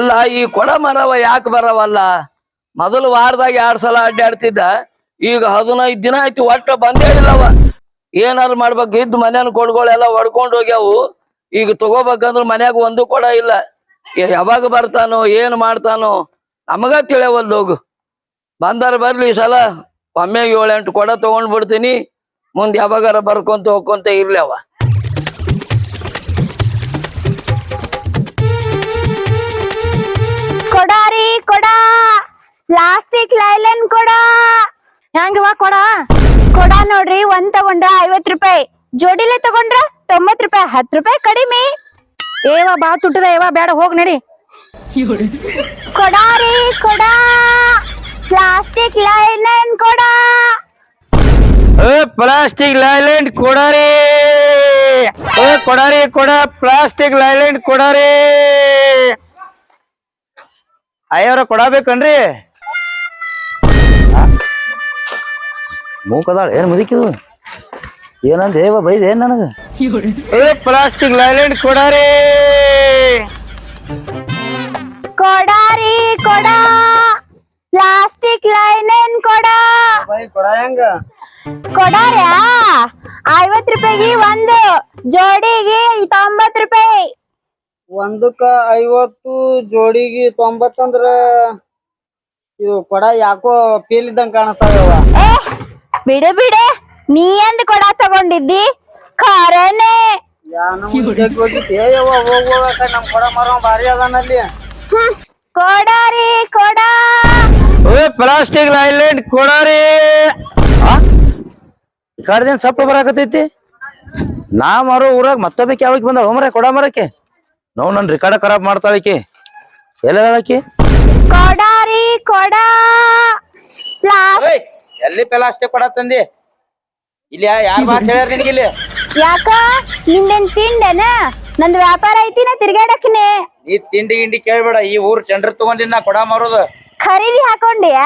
ಅಲ್ಲ, ಈ ಕೊಡ ಮರವ ಯಾಕೆ ಬರವಲ್ಲ? ಮೊದಲು ವಾರದಾಗ ಎರಡ್ ಸಲ ಅಡ್ಡಾಡ್ತಿದ್ದ. ಈಗ ಹದಿನೈದು ದಿನ ಆಯ್ತು, ಒಟ್ಟ ಬಂದೇ ಇಲ್ಲವ. ಏನಾರು ಮಾಡ್ಬೇಕು, ಇದ್ದು ಮನ್ಯಾನ ಕೊಡ್ಗಳೆಲ್ಲ ಹೊಡ್ಕೊಂಡು ಹೋಗ್ಯಾವು. ಈಗ ತಗೋಬೇಕಂದ್ರ ಮನ್ಯಾಗ ಒಂದು ಕೊಡ ಇಲ್ಲ. ಯಾವಾಗ ಬರ್ತಾನೋ, ಏನ್ ಮಾಡ್ತಾನೋ, ನಮಗ ತಿಳಿಯವಲ್ದು ಹೋಗು. ಬಂದಾರ ಬರ್ಲಿ ಈ ಸಲ ಒಮ್ಮೆ ಏಳೆಂಟು ಕೊಡ ತಗೊಂಡ್ ಬಿಡ್ತೀನಿ ಮುಂದೆ ಯಾವಾಗಾರ ಬರ್ಕೊಂತ ಹೋಗ್ಕೊಂತ ಇರ್ಲಿ ಅವ. ಕೊಡ. ಪ್ಲಾಸ್ಟಿಕ್ ಲೈಲನ್ ಕೊಡ. ಹೆಂಗವ ಕೊಡ? ಕೊಡ ನೋಡ್ರಿ, ಒಂದ್ ತಗೊಂಡ್ರ ಐವತ್ ರೂಪಾಯಿ. ಜೋಡಿಲೆ ತಗೊಂಡ್ರ ತೊಂಬತ್ ರೂಪಾಯಿ ಹತ್ ರೂಪಾಯಿ ಕಡಿಮೆ. ಏವ ಬಾ ತುಟ್ಟದ, ಏವ ಬೇಡ, ಹೋಗ್ ನಡಿ. ಕೊಡಾರಿ ಕೊಡ. ಪ್ಲಾಸ್ಟಿಕ್ ಲೈಲನ್ ಕೊಡ. ಪ್ಲಾಸ್ಟಿಕ್ ಲೈಲ್ಯಾಂಡ್ ಕೊಡಾರಿ ಕೊಡಾರಿ ಕೊಡ ಪ್ಲಾಸ್ಟಿಕ್ ಲೈಲ್ಯಾಂಡ್ ಕೊಡಾರಿ ಅಯ್ಯವ್ರ ಕೊಡಬೇಕನ್ರಿ? ಮೂಕದಾಳ ಏನ್ ಮುದಿಕಿದು? ಏನಂದ ಏವ ಬೈದ ಏನ್ ನನಗ? ಏ ಪ್ಲಾಸ್ಟಿಕ್ ಲೈಲೆಂಡ್ ಕೊಡಾರಿ. ಕೊಡಾರಿ ಕೊಡ. ಪ್ಲಾಸ್ಟಿಕ್ ಲೈಲನ್ ಕೊಡ. ಕೊಡ ಹೆಂಗ? ಕೊಡಾರ್ಯಾ? ಐವತ್ ರೂಪಾಯಿಗೆ ಒಂದು ಜೋಡಿಗೆ ತೊಂಬತ್ ರೂಪಾಯಿ. ಒಂದಕ್ಕ ಐವತ್ತು ಜೋಡಿಗೆ ತೊಂಬತ್ತಂದ್ರ ಇವು ಕೊಡ ಯಾಕೋ ಫೀಲ್ ಇದ್ದಂಗ ಕಾಣಿಸ್ತಾವ ಬಿಡು ಬಿಡು. ನೀ ಎಂದ್ ಕೊಡ ತಗೊಂಡಿದ್ದಿ? ಖರೇನೆ. ನಮ್ ಕೊಡ ಮರ ಭಾರಿ ಅದಾನಲ್ಲಿ. ಕೊಡಾರಿ ಕೊಡ ಏ ಪ್ಲಾಸ್ಟಿಕ್ ಲೈಲ್ಯಾಂಡ್ ಕೊಡಾರಿ ಕಡ್ದಿನ ಸಪ್ಪ ಬರಾಕತೈತಿ ನಾ ಮಾರೋ ಊರಾಗ ಮತ್ತೊಬ್ಬಕ್ಕೆ ಯಾವಾಗ ಬಂದ ಹೋಮ್ರೆ ಕೊಡ ಮರಕ್ಕೆ? ನೋವು ನನ್ನ ರೆಕಾರ್ಡ ಖರಾಬ್ ಮಾಡ್ತಾಳಕಿ ಎಲ್ಲಾಕಿ ಕೊಡಾರಿ ಕೊಡ ಎಲ್ಲಿ ಎಲ್ಲಿ ಅಷ್ಟೇ ಕೊಡ ತಂದಿ? ಇಲ್ಲಿ ಯಾರು ಮಾತು ಹೇಳ್ಯಾರ ನಿನಗೆ ಇಲ್ಲಿ? ಯಾಕ? ನಿಂದೇನ್ ತಿಂಡೆನ ನಂದು ವ್ಯಾಪಾರ ಐತಿ ನಾ ತಿರ್ಗಾಡಕ್ನೆ ನೀ ತಿಂಡಿ ಗಿಂಡಿ ಕೇಳ್ಬೇಡ ಈ ಊರ್ ಟೆಂಡರ್ ತಗೊಂಡಿನ ಕೊಡ ಮಾರೋದು. ಖರೀದಿ ಹಾಕೊಂಡ್ಯಾ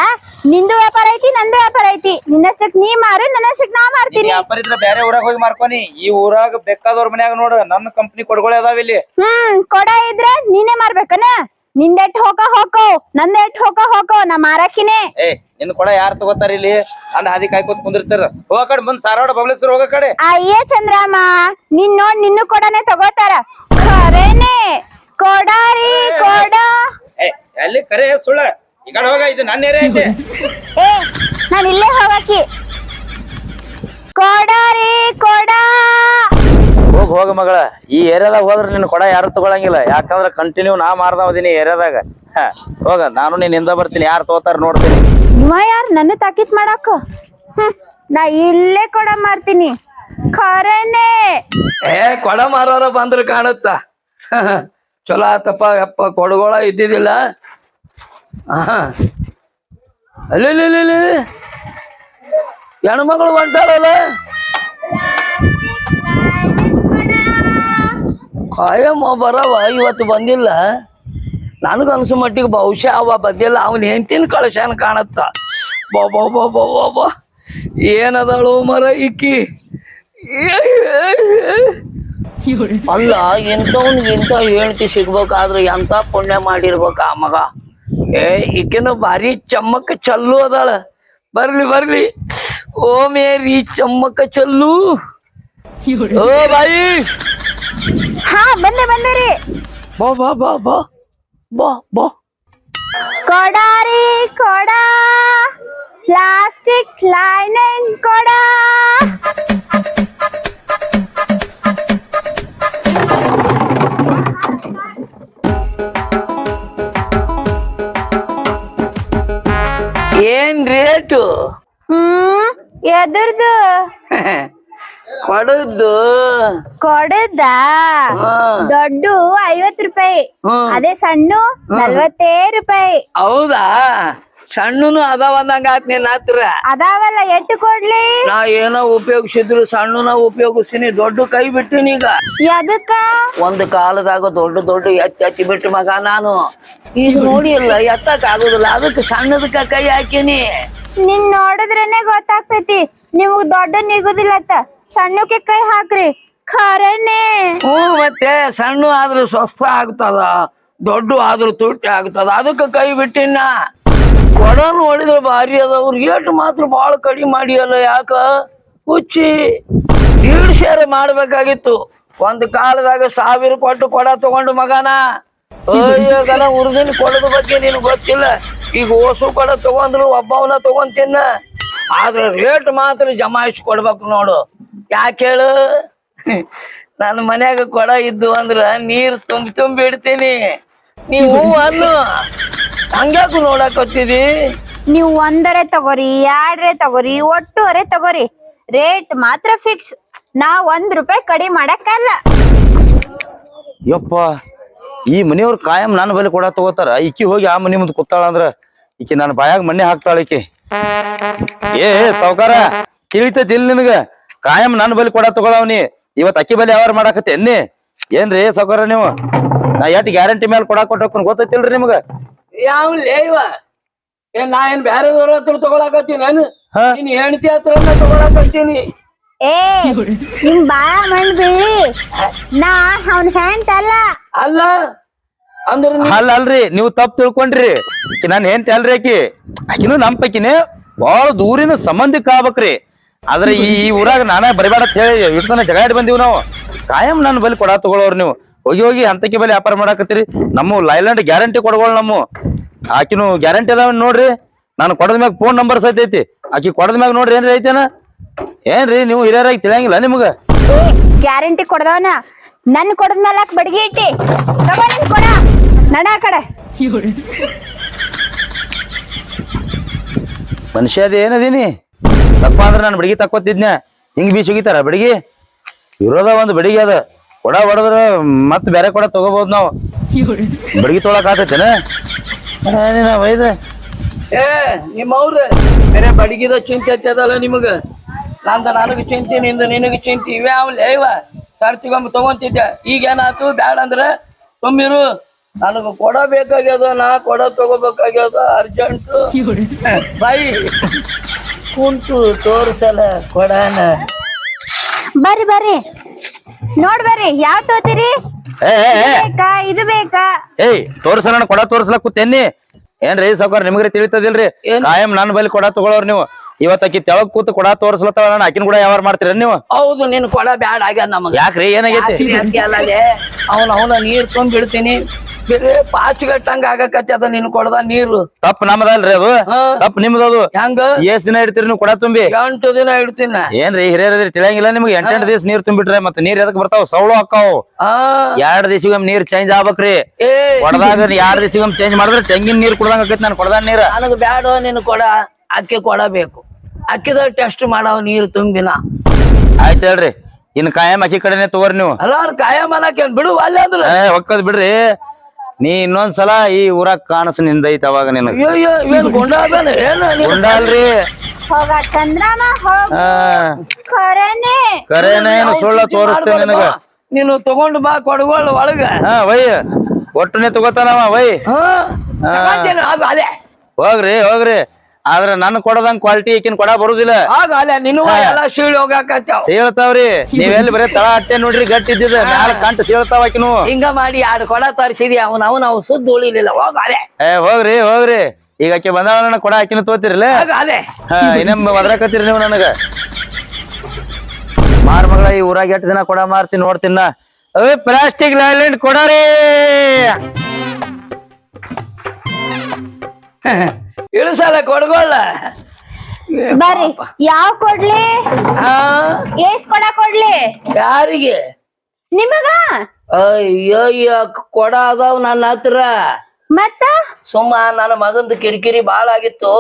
ನಿಂದು ವ್ಯಾಪಾರ ಐತಿ ನಂದು ವ್ಯಾಪಾರ ಐತಿ. ನಿನ್ನಷ್ಟಕ್ ನೀ ಮಾರು ನನ್ನಷ್ಟಕ್ ನಾ ನೀನ್ ಮಾರ್ತೀನಿ ವ್ಯಾಪಾರ ಇದ್ರ ಬೇರೆ ಊರಾಗ ಹೋಗಿ ಮಾರ್ಕೊನಿ. ಈ ಊರಾಗ ಬೇಕಾದವ್ರ ಮನ್ಯಾಗ ನೋಡ ನನ್ನ ಕಂಪ್ನಿ ಕೊಡ್ಗೊಳೆ ಅದಾವ ಇಲ್ಲಿ. ಹ್ಮ್ ಕೊಡ ಇದ್ರ ನೀನೇ ಮಾರ್ಬೇಕನ? ನಿಂದೆಟ್ ಹೋಗ ಹೋಗೋ ನಂದೆಟ್ ಹೋಗ ಹೋಗೋ ನಾ ಮಾರಾಕಿನೇ. ಏ ನಿನ್ ಕೊಡ ಯಾರ್ ತಗೋತಾರ ಇಲ್ಲಿ? ಅಂದ್ರೆ ಹಾದಿ ಕಾಯ್ಕೋತ್ ಕುಂದಿರ್ತಾರ. ಹೋಗ ಕಡೆ ಬಂದ್ ಸಾರವಾಡ ಬಬ್ಲೇಶ್ವರ ಹೋಗ ಕಡೆ. ಅಯ್ಯ ಚಂದ್ರಮ್ಮ ನಿನ್ ನೋಡ್ ನಿನ್ನು ಕೊಡನೆ ತಗೋತಾರ. ಖರೇನೆ. ಕೊಡಾರಿ ಕೊಡ. ಏ ಎಲ್ಲಿ ಕರೆ ಸುಳ್ಳ? ಈ ಕಡೆ ಹೋಗ ಇದು ನನ್ನ ಏರಿಯಾ ಐತೆ. ಏ ನಾನ್ ಇಲ್ಲೇ ಹೋಗಕಿ ಕೊಡಾರಿ ಕೊಡ. ಹೋಗ್ ಹೋಗ ಮಗಳ. ಈ ಏರಿಯಾದಾಗ ಹೋದ್ರೆ ನಿನ್ ಕೊಡ ಯಾರು ತಗೊಳಂಗಿಲ್ಲ. ಯಾಕಂದ್ರೆ ಕಂಟಿನ್ಯೂ ನಾ ಮಾರ್ದವದೀನಿ ಏರಿಯಾದಾಗ. ಹ, ಹೋಗ ನಾನು ನಿನ್ ಹಿಂದ ಬರ್ತೀನಿ. ಯಾರು ತಗೋತಾರ ನೋಡ್ತೀನಿ. ಇವ ಯಾರು ನನ್ನ ತಾಕೀತ್ ಮಾಡಾಕ? ಹ್ಮ್ ನಾ ಇಲ್ಲೇ ಕೊಡ ಮಾರ್ತೀನಿ. ಖರೇನೆ. ಏ ಕೊಡ ಮಾರೋರ ಬಂದ್ರ ಕಾಣುತ್ತ. ಚಲೋ ಆತಪ್ಪ ಯಪ್ಪ ಕೊಡಗೋಳ ಇದ್ದಿದ್ದಿಲ್ಲ. ಅಲ್ಲಿ. ಹೆಣ್ಮಗಳು ಹೊಂಟಾಳಲ್ಲ? ಕಾಯಮ್ಮ ಬರವ, ಇವತ್ತು ಬಂದಿಲ್ಲ. ನನಗನ್ಸು ಮಟ್ಟಿಗೆ ಬಹುಶಃ ಅವ ಬಂದಿಲ್ಲ. ಅವನ್ ಹೆಂಡತಿನ ಕಳಶನ್ ಕಾಣತ್ತ. ಏನದಳು ಮರ ಇಕ್ಕಿ? ಅಲ್ಲ ಎಂತವನ್ ಎಂತ ಹೇಳ್ತಿ ಸಿಗ್ಬೇಕಾದ್ರೆ ಎಂತ ಪುಣ್ಯ ಮಾಡಿರ್ಬೇಕ ಆ ಮಗ? ಏ ಈಕಿನ ಭಾರಿ ಚಮ್ಮಕ್ ಚಲ್ಲು ಅದಾಳ. ಬರ್ಲಿ ಬರ್ಲಿ. ಓ ಮೇರಿ ಚಮ್ಮಕ ಚಲ್ಲು. ಓ ಬಾಯಿ. ಹಾ ಬಂದೆ ಬಂದೆ ರೀ. ಬಾ ಬಾ ಬಾ ಬಾ. ಬಾ ಬಾ. ಕೊಡಾರಿ ಕೊಡ. ಪ್ಲಾಸ್ಟಿಕ್ ಲೈನಿಂಗ್ ಕೊಡ. ರೇಟು ಹ್ಮ್ ಎದುರ್ದು ಕೊಡದ್ದು ಕೊಡದ ಹಾ. ದೊಡ್ಡ ಐವತ್ ರೂಪಾಯಿ ಹ್ಮ್. ಅದೇ ಸಣ್ಣ ನಲ್ವತ್ತೇ ರೂಪಾಯಿ ಹೌದಾ ಸಣ್ಣನು ಅದಾವ ಅಂದಂಗ ಆತ್ ನಿನ್ನ ಹತ್ರ ಅದಾವಲ್ಲ ಎಟ್ಟು ಕೊಡ್ಲಿ? ನಾ ಏನೋ ಉಪಯೋಗಿಸಿದ್ರು ಸಣ್ಣನ ಉಪಯೋಗಿಸ್ತೀನಿ ದೊಡ್ಡ ಕೈ ಬಿಟ್ಟಿನಿ ಈಗ. ಎದಕ್ಕ? ಒಂದ್ ಕಾಲದಾಗ ದೊಡ್ಡ ದೊಡ್ಡ ಎತ್ತಿ ಎತ್ತಿ ಬಿಟ್ಟು ಮಗ ನಾನು. ಈಗ ನೋಡಿಲ್ಲ ಎತ್ತಕ್ ಆಗುದಿಲ್ಲ ಅದಕ್ಕೆ ಸಣ್ಣದಕ್ಕ ಕೈ ಹಾಕಿನಿ. ನಿನ್ ನೋಡಿದ್ರೇನೆ ಗೊತ್ತಾಗ್ತೈತಿ ನಿಮಗ್ ದೊಡ್ಡ ನಿಗುದಿಲ್ಲತ್ತ ಸಣ್ಣಕ್ಕೆ ಕೈ ಹಾಕ್ರಿ ಖರೇನೆ. ಹ್ಞೂ ಮತ್ತೆ ಸಣ್ಣ ಆದ್ರೂ ಸ್ವಸ್ಥ ಆಗ್ತದ ದೊಡ್ಡ ಆದ್ರೂ ತುಟ್ಟಿ ಆಗ್ತದ ಅದಕ್ಕೆ ಕೈ ಬಿಟ್ಟಿನ. ಕೊಡ ಹೊಡಿದ್ರೆ ಭಾರಿ ಅದಾವ ರೇಟ್ ಮಾತ್ರ ಭಾಳ ಕಡಿಮೆ ಮಾಡಿಯಲ್ಲ ಯಾಕ? ಹುಚ್ಚಿ. ದೀಡ್ ಸೇರೆ ಮಾಡ್ಬೇಕಾಗಿತ್ತು. ಒಂದ್ ಕಾಲದಾಗ ಸಾವಿರ ಕೊಟ್ಟು ಕೊಡ ತಗೊಂಡು ಮಗನ. ಅಯ್ಯೋಗನ ಉರ್ದಿನ ಕೊಡದ ಬಗ್ಗೆ ನಿನ್ ಗೊತ್ತಿಲ್ಲ. ಈಗ ಓಸು ಕೊಡ ತಗೊಂಡ್ರು ಒಬ್ಬವನ ತಗೊಂತಿನ್ನ. ಆದ್ರೆ ರೇಟ್ ಮಾತ್ರ ಜಮಾಯಿಸಿ ಕೊಡ್ಬೇಕು ನೋಡು. ಯಾಕೆ ಹೇಳು? ನನ್ನ ಮನ್ಯಾಗ ಕೊಡ ಇದ್ದು ಅಂದ್ರ ನೀರ್ ತುಂಬಿ ತುಂಬಿ ಇಡ್ತೀನಿ. ನೀವು ಅನ್ನು. ಹಂಗ್ಯಾಕು ನೋಡಕತ್ತಿದಿ ನೀವು ಒಂದರೆ ತಗೋರಿ ಎರಡರೆ ತಗೋರಿ ಒಟ್ಟುವರೆ ತಗೋರಿ. ರೇಟ್ ಮಾತ್ರ ಫಿಕ್ಸ್ ನಾ ಒಂದ್ ರೂಪಾಯಿ ಕಡಿಮೆ ಮಾಡಕ್ಕಲ್ಲ. ಯಪ್ಪ ಈ ಮನೆಯವ್ರು ಕಾಯಂ ನನ್ನ ಬಲಿ ಕೊಡ ತಗೋತಾರ. ಈಕಿ ಹೋಗಿ ಆ ಮನೆ ಮುಂದೆ ಕೂತಾಳ ಅಂದ್ರ ಈಕಿ ನನ್ನ ಬಾಯಾಗ ಮಣ್ಣೆ ಹಾಕ್ತಾಳ ಈಕಿ. ಏ ಸಾವುಕಾರ ತಿಳಿತೈತಿ ಇಲ್ಲಿ ನಿನಗ? ಕಾಯಂ ನನ್ನ ಬಲಿ ಕೊಡ ತಗೊಳವ್ನಿ ಇವತ್ ಅಕ್ಕಿ ಬಲಿ ಯಾವಾರ ಮಾಡಾಕತ್ತೆ ಎನ್ನಿ? ಏನ್ರಿ ಸಾವುಕಾರ ನೀವು? ನಾ ಎಟ್ ಗ್ಯಾರಂಟಿ ಮೇಲೆ ಕೊಡಾ ಕೊಟ್ಟೋಕನ್ ಗೊತ್ತೈತಿಲ್ರಿ ನಿಮ್ಗ? ಯಾವ ಲೇವ ಏನ್ ನಾ ಏನ್ ಬ್ಯಾರೆದವ್ರ ಹತ್ರ ತಗೊಳಕತ್ತೀನಿ ನಾನು ಹಾ? ನಿನ್ ಹೆಂಡತಿ ಹತ್ರ ತಗೊಳಕತ್ತೀನಿ. ಏ ನಿಮ್ ಬಾಳ ನಾ ಅವ್ನ ಹ್ಯಾಂಡ್ ಅಲ್ಲ. ಅಲ್ಲ ಅಂದ್ರ ನೀ- ಅಲ್ಲ ಅಲ್ರಿ ನೀವು ತಪ್ಪು ತಿಳ್ಕೊಂಡ್ರಿ. ಆಕಿ ನಾನು ಏನ್ ಅಲ್ರಿ ಆಕಿ. ಆಕಿನೂ ನಮ್ ಪೈಕಿನೇ ಬಹಳ ದೂರಿನ ಸಂಬಂಧಿಕ ಆಗ್ಬೇಕ್ರಿ. ಆದ್ರೆ ಈ ಈ ಊರಾಗ ನಾನೇ ಬರಿಬೇಡ ಅಂತ ಹೇಳಿ ಇಡ್ತಾನ ಜಗಾಡಿ ಬಂದೀವಿ ನಾವು. ಕಾಯಂ ನನ್ನ ಬಲಿ ಕೊಡ ತಗೊಳ್ಳೋರು ನೀವು. ಹೋಗಿ ಹೋಗಿ ಅಂತಕ್ಕೆ ಬಲ್ಲಿ ವ್ಯಾಪಾರ ಮಾಡಾಕತ್ತೀರಿ. ನಮ್ಮ ಲೈಲ್ಯಾಂಡ್ ಗ್ಯಾರಂಟಿ ಕೊಡಗೋಳು ನಮ್ಮ. ಆಕಿನೂ ಗ್ಯಾರಂಟಿ ಅದಾವ ನೋಡ್ರಿ. ನಾನು ಕೊಡದ ಮ್ಯಾಗ ಫೋನ್ ನಂಬರ್ ಸಹಿತ ಐತಿ. ಆಕಿ ಕೊಡದ ಮ್ಯಾಗ ನೋಡ್ರಿ ಏನ್ರಿ ಐತೇನ? ಏನ್ರಿ ನೀವು ಹಿರಿಯರಾಗಿ ತಿಳಿಯಂಗಿಲ್ಲ ನಿಮ್ಗ? ಗ್ಯಾರಂಟಿ ಕೊಡದವನ? ನನ್ ಕೊಡದ ಮೇಲೆ ಬಡಗಿ ಬಡ್ಗಿ ಇಟ್ಟಿ. ತಗೋ ನಿನ್ ಕೊಡ. ನಡ ಆ ಕಡೆ. ಮನುಷ್ಯ ಅದ ಏನದೀನಿ ತಪ್ಪ ಅಂದ್ರೆ ನಾನು ಬಡಗಿ ತಕ್ಕೊತಿದ್ನ ಹಿಂಗ್ ಬೀಸ್ ಹೋಗಿತಾರ ಬಡಗಿ? ಇರೋದ ಒಂದು ಬಡಗಿ ಅದ. ಕೊಡ ಹೊಡೆದ್ರ ಮತ್ತೆ ಬೇರೆ ಕೊಡ ತಗೋಬಹುದು ನಾವು. ಬಡಿಗೆ ತೊಳಕ್ ಆತೈತೇನ? ಏ ನಿಮ್ಮವ್ರ ಬೇರೆ ಬಡಗಿದ ಚಿಂತೆ ಐತದಲ್ಲ ನಿಮಗ? ನಂದ ನನಗ ಚಿಂತೆ ನಿಂದ ನಿನಗ ಚಿಂತೆ ಇವ್ಯಾವ ಸರ್ ಸರ್ತಿಗೊಮ್ಮೆ ತಗೊಂತಿದ್ದೆ. ಈಗ ಏನಾಯ್ತು? ಬ್ಯಾಡ ಅಂದ್ರೆ ತುಂಬಿರು ನನಗ ಕೊಡ ಬೇಕಾಗ್ಯದ ನಾ ಕೊಡ ತಗೋಬೇಕಾಗ್ಯದ ಅರ್ಜೆಂಟ್ ಬಾಯಿ ಕುಂತು ತೋರ್ಸಲ ಕೊಡಾನ. ಬರ್ರಿ ಬರ್ರಿ. ನೋಡ್ ಬರ್ರಿ ಯಾವ್ ತೋತಿರಿ? ಬೇಕಾ ಇದು ಬೇಕಾ? ಏಯ್ ತೋರ್ಸಲ ಕೊಡ ತೋರ್ಸಲ ಕೂತೇನಿ ಏನ್ರಿ ಸೌಕರ್ ನಿಮ್ಗ್ರಿ ತಿಳಿತದಿಲ್ರಿ? ಕಾಯಂ ನನ್ ಬಲ್ಲಿ ಕೊಡ ತಗೊಳೋರ್ ನೀವು. ಇವತ್ತ ಆಕಿ ತೆಳಗ್ ಕೂತು ಕೊಡ ತೋರ್ಸ್ಲತ್ತಾವ ನಾನು ಆಕಿನ ಕೂಡ ಯಾವಾರ ಮಾಡ್ತೀರ ನೀವು? ಹೌದು ನಿನ್ ಕೊಡ ಬ್ಯಾಡ ಆಗ್ಯಾದ ನಮಗ. ಯಾಕ್ರಿ? ಏನಾಗೈತಿ? ಅವ್ನ ಅವನ ನೀರ್ ತುಂಬಿಡ್ತೀನಿ. ಬೇರೆ ಪಾಚ್ಗಟ್ಟಂಗ ಅದ ನಿನ್ ಕೊಡದ ನೀರು. ತಪ್ಪ ನಮ್ದಲ್ರಿ ಅದು. ತಪ್ಪ ನಿಮ್ದದು. ಹೆಂಗ? ಎಷ್ಟ್ ದಿನ ಇಡ್ತೀರಿ ನೀವು ಕೊಡ ತುಂಬಿ? ಎಂಟು ದಿನ ಇಡ್ತೀನಿ. ಏನ್ರಿ ಹಿರಿಯರದ್ರಿ ತಿಳಿಯಂಗಿಲ್ಲ ನಿಮ್ಗೆ? ಎಂಟೆಂಟು ದಿವಸ ನೀರು ತುಂಬಿಟ್ರೆ ಮತ್ತೆ ನೀರ್ ಎದಕ್ ಬರ್ತಾವ? ಸೌಳು ಹಾಕಾವ್ ಆ ಎರಡ್ ದಿವಸಿಗೊಮ್ಮೆ ನೀರ್ ಚೇಂಜ್ ಆಗ್ಬೇಕ್ರಿ. ಕೊಡದಾಗ ಎರಡ್ ದಿವಸಿಗೊಮ್ಮೆ ಚೇಂಜ್ ಮಾಡಿದ್ರೆ ತೆಂಗಿನ ನೀರ್ ಕುಡ್ದಂಗ ಆಕೈತಿ ನಾನು ಕೊಡದ ನೀರ. ನನಗ್ ಬ್ಯಾಡ ನಿನ್ ಕೊಡ. ಅಕ್ಕಿ ಕೊಡಬೇಕು. ಅಕ್ಕಿದ ಟೆಸ್ಟ್ ಮಾಡವ ನೀರು ತುಂಬಿನ. ಆಯ್ತು ಹೇಳ್ರಿ. ಇನ್ ಕಾಯಂ ಅಕ್ಕಿ ಕಡೆನೆ ತಗೋರಿ ನೀವು. ಅಲ್ಲ ಕಾಯಂ ಮನಕ್ಕೆ ಬಿಡು ಅಲ್ಲೇ ಅಂದ್ರೆ. ಹೊಕ್ಕದ್ ಬಿಡ್ರಿ. ನೀ ಇನ್ನೊಂದ್ಸಲ ಈ ಊರಾಗ ಕಾಣಸ್ ನಿಂದೈತ್ ಅವಾಗ ನಿನಗ. ಅಯ್ಯೋ ಗುಂಡ ಅದಾನ? ಏನ ನೀನು? ಉಂಡಲ್ರಿ ಹೋಗ ಸುಳ್ಳ ತೋರಿಸ್ತೇನೆ ನಿನಗ. ನೀನು ತಗೊಂಡು ಬಾ ಕೊಡಗೋಳ ಒಳಗ. ಹಾ ವೈ. ಒಟ್ಟನೆ ತಗೋತಾನವ ವೈ. ಹಾ. ತಗೊಂತೀನಿ, ಹೋಗ್ರಿ ಹೋಗ್ರಿ. ಆದ್ರ ನನ್ ಕೊಡದಂಗ್ ಕ್ವಾಲಿಟಿ ಈಕಿನ್ ಕೊಡ ಬರುದಿಲ್ಲ. ಅಲೆ ಎಲ್ಲಾ ಎಲ್ಲ ಸೀಳ್ ಹೋಗಾಕತ್ತಾವ. ಸೀಳ್ತಾವ್ರಿ ನೀವೆಲ್ಲಿ ಬರೀ ತಳ ಅಟ್ಟೆ ನೋಡ್ರಿ ಗಟ್ಟಿ ಇದ್ದಿದ ಮ್ಯಾಲ ಕಂಟ ಸೀಳ್ತಾವ ಆಕಿನು. ಹಿಂಗ ಮಾಡಿ ಎರಡು ಕೊಡ ತರಿಸಿದಿ ಅವನ ಅವನ ಅವ್ ಸುದ್ದ ಉಳಿಲಿಲ್ಲ ಹೋಗಾಲೆ ಏ ಹೋಗ್ರಿ ಹೋಗ್ರಿ. ಈಗ ಆಕಿ ಬಂದಾಳ ನನ್ನ ಕೊಡ ಆಕಿನ ತೋತಿರ್ಲೆ? ಹಾ ಇನ್ನೊಮ್ಮೆ ಒದ್ರಾಕತ್ತೀರಿ ನೀವು ನನಗ? ಮಾರ್ ಮಗಳ ಈ ಊರಾಗ ಎಷ್ಟು ದಿನ ಕೊಡ ಮಾರ್ತೀನಿ ನೋಡ್ತೀನ ಏ ಪ್ಲಾಸ್ಟಿಕ್ ಲೈಲೆಂಡ್ ಕೊಡರಿ. ಇಳಿಸಲ್ಲ ಕೊಡ್ಗೊಳ್ಳ. ಬರ್ರಿ ಯಾವ್ ಕೊಡ್ಲಿ? ಆ? ಏಸ್ ಕೊಡ ಕೊಡ್ಲಿ? ಯಾರಿಗೆ? ನಿಮಗ? ಅಯ್ಯೋ ಅಯ್ಯೋ ಕೊಡ ಅದಾವ್ ನನ್ನ ಹತ್ರ. ಮತ್ತ? ಸುಮ್ಮ ನನ್ನ ಮಗಂದು ಕಿರಿಕಿರಿ ಬಾಳ ಆಗಿತ್ತು.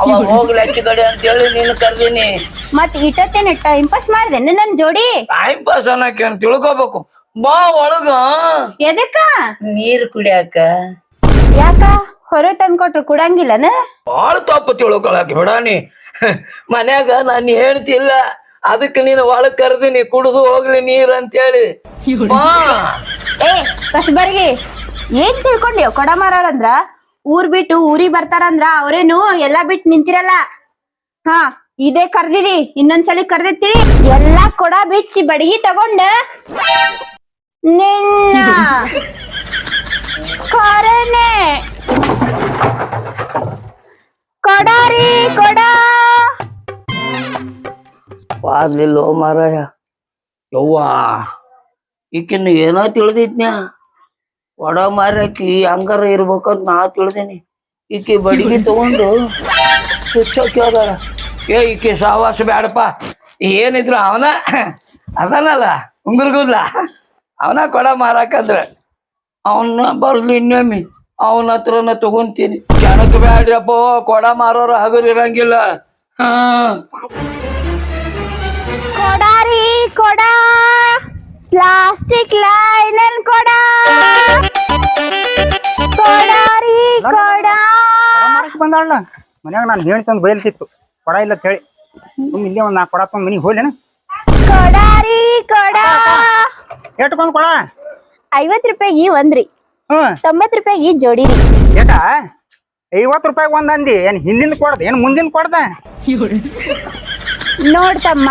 ಅವ ಹೋಗ್ಲಿ ಹೆಚ್ಚು ಕಡೆ ಅಂತೇಳಿ ನೀನು ಕರ್ದೀನಿ. ಮತ್ ಇಟ್ಟತ್ತೇನ ಟೈಮ್ ಪಾಸ್ ಮಾಡ್ದೆ ನನ್ ಜೋಡಿ? ಟೈಮ್ ಪಾಸ್ ಅನ್ನಕ್ಕೆ ತಿಳ್ಕೊಬೇಕು? ಬಾ ಒಳಗ. ಎದಕ್ಕ? ನೀರ್ ಕುಡಿಯಾಕ. ಯಾಕ? ಹೊರ ತಂದ್ಕೊಟ್ರು ಕೊಡಂಗಿಲ್ಲನ? ಬಾಳ ತಪ್ಪು ತಿಳ್ಕೊಳಕ್ ಬಿಡಾನಿ ಮನ್ಯಾಗ ನಾನು ಹೇಳ್ತಿಲ್ಲ ಅದಕ್ಕೆ ನೀನು ಒಳಗ್ ಕರ್ದೀನಿ ಕುಡಿದು ಹೋಗ್ಲಿ ನೀರ್ ಅಂತೇಳಿ. ಹೇಳಿ ಏ. ಕಸಬರ್ಗಿ ಏನ್ ತಿಳ್ಕೊಂಡಿ ಕೊಡ ಮಾರಂದ್ರ ಊರ್ ಬಿಟ್ಟು ಊರಿಗ್ ಬರ್ತಾರಂದ್ರ ಅವ್ರೇನು ಎಲ್ಲಾ ಬಿಟ್ಟು ನಿಂತಿರಲ್ಲ. ಹಾ ಇದೇ ಕರ್ದಿದಿ ಇನ್ನೊಂದ್ಸಲಿ ಕರ್ದಿರ್ತೀರಿ. ಎಲ್ಲಾ ಕೊಡ ಬಿಚ್ಚಿ ಬಡಗಿ ತಗೊಂಡ. ನಿನ್ನ. ಖರೇನೆ ಕೊಡಾರಿ, ಕೊಡ. ಪಾದ್ಲಿಲ್ಲೋ ಮಾರಾಯ. ಯವ್ವ, ಈಕಿನ್ನು ಏನೋ ತಿಳಿದಿದ್ನ್ಯಾ? ಒಡ ಮಾರಕಿ ಹಂಗಾರ ಇರ್ಬೇಕಂತ ನಾ ತಿಳಿದೀನಿ. ಈಕಿ ಬಡಿಗೆ ತಗೊಂಡು ಚುಚ್ಚೋಕೆ ಏ, ಈಕಿ ಸಾವಾಸ ಬೇಡಪ್ಪ ಏನಿದ್ರು ಅವನ, ಅದನಲ್ಲ, ಉಂಗುರ್ಗುದ್ಲ. ಅವನ ಕೊಡ ಮಾರಾಕಂದ್ರ. ಅವನ್ನ ಬರ್ಲಿ ಇನ್ನೊಮ್ಮೆ. ಅವನ ಹತ್ರನ ತಗೊಂತೀನಿ. ಜನಕ್ಕೆ ಬೇಡ್ರಪ್ಪ ಕೊಡ ಮಾರೋರು ಹಗರ್ ಇರಂಗಿಲ್ಲ. ಹಾ. ಕೊಡಾರಿ ಕೊಡ. ಪ್ಲಾಸ್ಟಿಕ್ ಲೈನನ್ ಕೊಡ. ಕೊಡಾರಿ ಕೊಡ. ಮಾರಕ್ ಬಂದಾಳ ಮನ್ಯಾಗ ನಾನು ಹೇಳ್ತಂದು ಬಯಲ್ತಿತ್ತು ಕೊಡ ಇಲ್ಲ ಅಂತ ಹೇಳಿ. ಸುಮ್ ಇಲ್ಲೇ ಒಂದ್ ನಾ ಕೊಡ ತೊಗೊಂಡ್ ಮನಿಗೆ ಹೋಗ್ಲೇನ? ಕೊಡಾರಿ ಕೊಡ. ಎಟ್ಕೊಂದ್ ಕೊಡ. ಐವತ್ ರೂಪಾಯಿಗೆ ಒಂದ್ರಿ. ಹ್ಮ್ ತೊಂಬತ್ ರೂಪಾಯಿಗೆ ಜೋಡಿರಿ ಏಟ ಐವತ್ ರೂಪಾಯಿ ಒಂದ್ ಅಂದಿ. ಏನ್ ಹಿಂದಿಂದ ಕೊಡ್ದ? ಏನ್ ಮುಂದಿನ ಕೊಡ್ದ? ನೋಡ್ತಮ್ಮ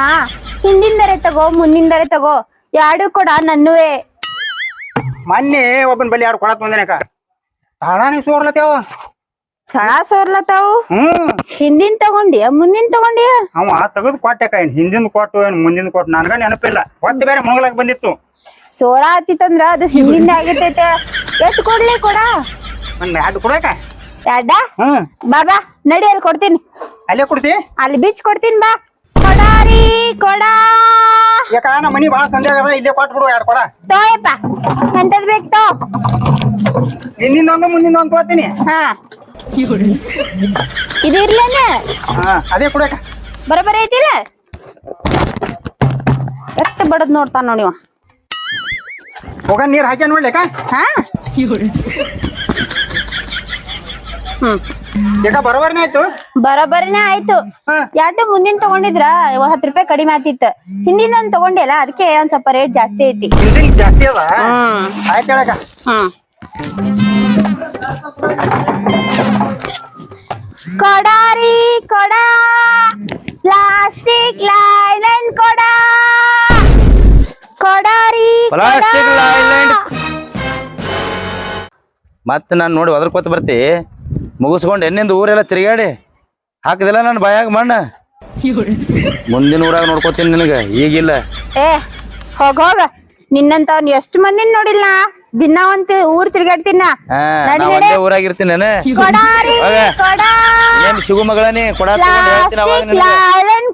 ಹಿಂದಿಂದರೆ ತಗೋ ಮುಂದಿಂದರೆ ತಗೋ. ಯಾಡು ಕೊಡ ನನ್ನುವೆ. ಮೊನ್ನೆ ಒಬ್ಬನ ಬಲ್ಲಿ ಯಾರು ಕೊಡತ್ ಬಂದನಕ ತಾಳಾನಿ ಸೋರ್ಲತ್ತೇವ ತಳ ಸೋರ್ಲತ್ತಾವು? ಹ್ಮ್ ಹಿಂದಿನ ತಗೊಂಡಿಯ ಮುಂದಿನ ತಗೊಂಡಿಯ? ಅವ ತೆಗೆದು ಕೊಟ್ಟೆಕ ಏನ್ ಹಿಂದಿಂದ ಕೊಟ್ಟು ಏನ್ ಮುಂದಿನ ಕೊಟ್ಟು ನನ್ಗ ನೆನಪಿಲ್ಲ. ಹೊತ್ತು ಬೇರೆ ಮುಗಲಾಗ ಬಂದಿತ್ತು. ಸೋರ ಹತ್ತಿತ್ತಂದ್ರ ಅದು ಹಿಂದಿಂದ ಆಗಿರ್ತೈತೆ. ಎಷ್ಟ್ ಕೊಡ್ಲಿ ಕೊಡ? ಒಂದ್ ಎರಡು ಕೊಡಕ ಎರಡ? ಹ್ಮ್. ಬಾ ಬಾ ನಡಿ ಅಲ್ಲಿ ಕೊಡ್ತೀನಿ. ಅಲ್ಲೇ ಕೊಡ್ತಿ? ಅಲ್ಲಿ ಬೀಚ್ ಕೊಡ್ತೀನಿ ಬಾ. ಕೊಡಾರಿ ಕೊಡ. ಯಾಕ ನಮ್ಮ ಮನಿ ಬಾಳ ಸಂಜೆ ಆಗದ ಇಲ್ಲೇ ಕೊಟ್ಟು ಬಿಡು ಎರಡು ಕೊಡ. ತೋಯಪ್ಪ ಎಂತದ್ ಬೇಕು ತೋ. ಹಿಂದಿಂದ ಒಂದು ಮುಂದಿನ ಒಂದು ಕೊಡ್ತೀನಿ. ಹಾ. ಇದು ಇರ್ಲೇನ? ಹಾ ಅದೇ ಕೊಡಕ ಬರೋಬ್ಬರ ಐತಿಲ್ಲ? ಎಷ್ಟು ಬಡದ್ ನೋಡ್ತಾನ ನೋಡಿ ಇವ. ಹೋಗ ನೀರ್ ಹಾಕ್ಯ ನೋಡ್ಲಿಕ್ಕ ಹಾ? ಹ್ಮ್. ಯಾಕ ಬರೋಬರ್ನೇ ಆಯ್ತು? ಬರೋಬ್ಬರಿನೇ ಆಯ್ತು. ಎರಡು ಮುಂದಿನ ತಗೊಂಡಿದ್ರ? ಹತ್ತು ರೂಪಾಯಿ ಕಡಿಮೆ ಆತಿತ್ತು. ಹಿಂದಿನ ನಾನು ತಗೊಂಡಿಲ್ಲ ಅದಕ್ಕೆ ಒಂದ್ ಸ್ವಲ್ಪ ರೇಟ್ ಜಾಸ್ತಿ ಐತಿ. ಹಿಂದಿನ ಜಾಸ್ತಿ ಅದ ಹ್ಮ್. ಆಯ್ತು ಹೇಳಕ ಹ್ಮ್. ಕೊಡಾರಿ ಕೊಡ ಪ್ಲಾಸ್ಟಿಕ್ ಲೈಲನ್ ಕೊಡ. ಕೊಡಾರಿ ಪ್ಲಾಸ್ಟಿಕ್ Leyland. ಮತ್ತೆ ನಾನು ನೋಡಿ ಒದರ್ಕೋತ ಬರ್ತಿ. ಮುಗಿಸ್ಕೊಂಡು ಎನ್ನಿಂದ ಊರೆಲ್ಲ ತಿರುಗಾಡಿ ಹಾಕಿದಿಲ್ಲ ನನ್ನ ಬಾಯಾಗ ಮಣ್ಣ. ಮುಂದಿನ ಊರಾಗ ನೋಡ್ಕೋತೀನಿ ನಿನಗೆ. ಈಗಿಲ್ಲ. ಏ ಹೋಗ ಹೋಗ. ನಿನ್ನಂತವ್ನ ಎಷ್ಟು ಮಂದಿನ ನೋಡಿಲ್ಲ ದಿನ ಒಂದ್ ಊರ್ ತಿರ್ಗಾಡ್ತೀನ ನಡಿ, ನಡಿ. ಇರ್ತೀನಿ ನಾನು ಕೊಡಾರಿ ಹೋಗ. ಕೊಡ. ಏನ್ ಶಿವು ಮಗಳನಿ? ಕೊಡ ತಗೊಂಡ್ ಹೇಳ್ತೀನಿ ಅವಾಗ ಪ್ಲಾಸ್ಟಿಕ್ ನಿನಗೆ? ಲೈಲನ್